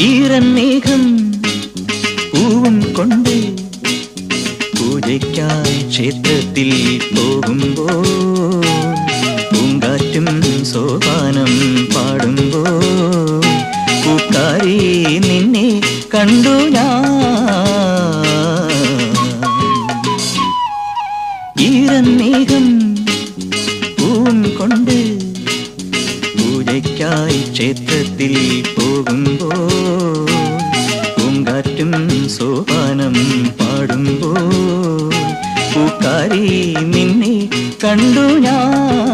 ഈറന്നേകം പൂവും കൊണ്ട് പൂജയ്ക്കായി ക്ഷേത്രത്തിൽ പോകുമ്പോ പൂങ്കാറ്റും സോപാനം പാടുമ്പോ പൂക്കാരി നിന്നെ കണ്ടു ഞാൻ. പൂവും യാത്രയായി ക്ഷേത്രത്തിൽ പോകുമ്പോ പൂങ്കാറ്റും സോപാനം പാടുമ്പോ പൂക്കാരി നിന്നെ കണ്ടു ഞാൻ.